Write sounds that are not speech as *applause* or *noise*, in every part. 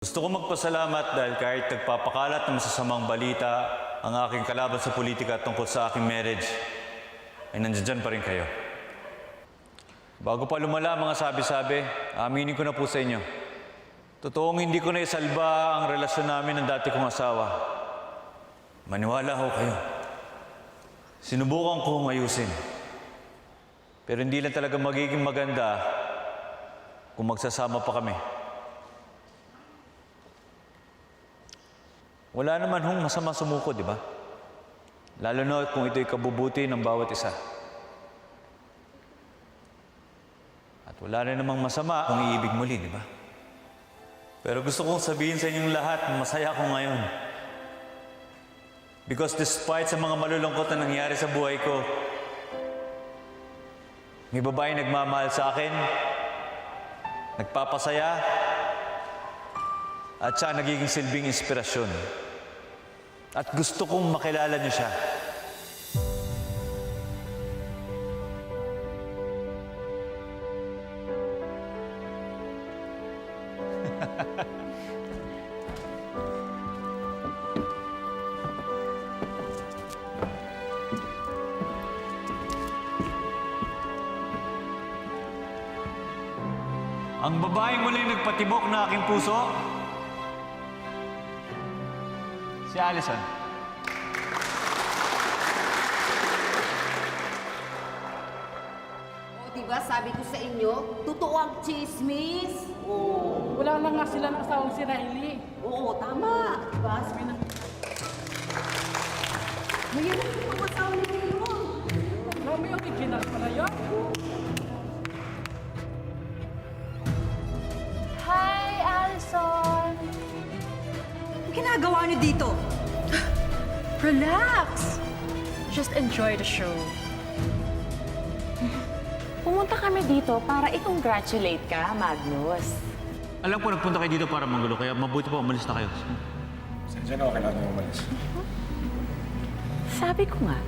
Gusto ko magpasalamat dahil kahit nagpapakalat ng masasamang balita ang aking kalaban sa politika tungkol sa aking marriage, ay nandiyan pa rin kayo. Bago pa lumala mga sabi-sabi, aminin ko na po sa inyo. Totoong hindi ko na isalba ang relasyon namin ng dati kong asawa. Maniwala ho kayo. Sinubukan kong ayusin. Pero hindi lang talaga magiging maganda kung magsasama pa kami. Wala naman hong masama sumuko, di ba? Lalo na kung ito'y kabubuti ng bawat isa. At wala rin namang masama kung iibig muli, di ba? Pero gusto kong sabihin sa inyong lahat na masaya ako ngayon. Because despite sa mga malulungkot na nangyari sa buhay ko, may babae nagmamahal sa akin, nagpapasaya, at siya nagiging silbing inspirasyon. At gusto kong makilala niyo siya. *laughs* Ang babaeng muling nagpatibok na aking puso, si Allison. O, diba sabi ko sa inyo, totoo ang chismis. Oo. Wala na nga sila ng asawang si Riley. Oo, tama. Diba? Sabi na... Mayroon yung mga asawa ni. No, may original pala yun. Ginagawa niyo dito? Relax! Just enjoy the show. Pumunta kami dito para i-congratulate ka, Magnus. Alam ko nagpunta kayo dito para manggulo, kaya mabuti pa umalis na kayo. Sensya na, okay lang yung umalis. Sabi ko nga,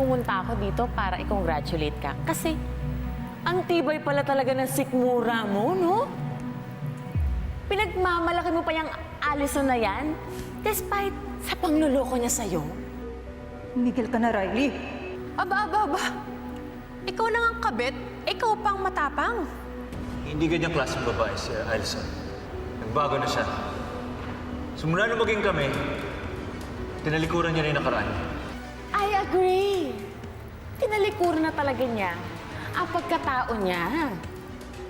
pumunta ako dito para i-congratulate ka. Kasi, ang tibay pala talaga ng sikmura mo, no? Pinagmamalaki mo pa yung Allison na yan, despite sa pangluloko niya sa'yo. Miguel ka na, Riley. Aba, aba, aba. Ikaw na ang kabit, ikaw pang matapang. Hindi ganyang klaseng babae si Alison. Nagbago na siya. Simula na maging kami, tinalikuran niya na yung nakaraan. I agree. Tinalikuran na talaga niya ang pagkatao niya.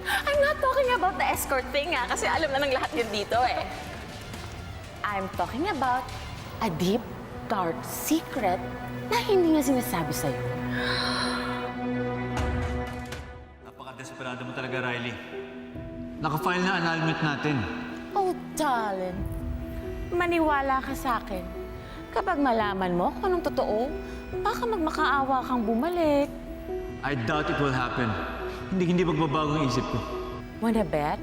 I'm not talking about the escort thing ah, kasi alam na ng lahat yun dito eh. I'm talking about a deep, dark secret na hindi niya sinasabi sa'yo. Napaka-desperado mo talaga, Riley. Nakafile na annulment natin. Oh, darling. Maniwala ka sa akin. Kapag malaman mo kung anong totoo, baka magmakaawa kang bumalik. I doubt it will happen. Hindi hindi magbabago ang isip ko. Wanna bet?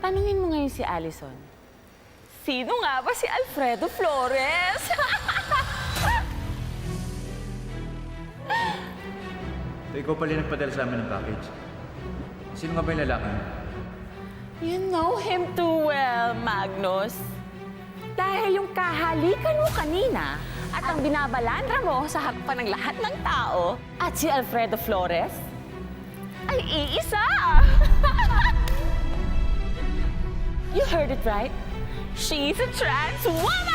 Tanungin mo ngayon si Allison. Sino nga ba si Alfredo Flores? So, *laughs* ikaw pala yung nagpadala sa amin ng package. Sino nga ba yung lalaki? you know him too well, Magnus. Dahil yung kahalikan mo kanina at ang binabalandra mo sa hakpan ng lahat ng tao at si Alfredo Flores ay iisa. *laughs* you heard it right. She's a trans woman!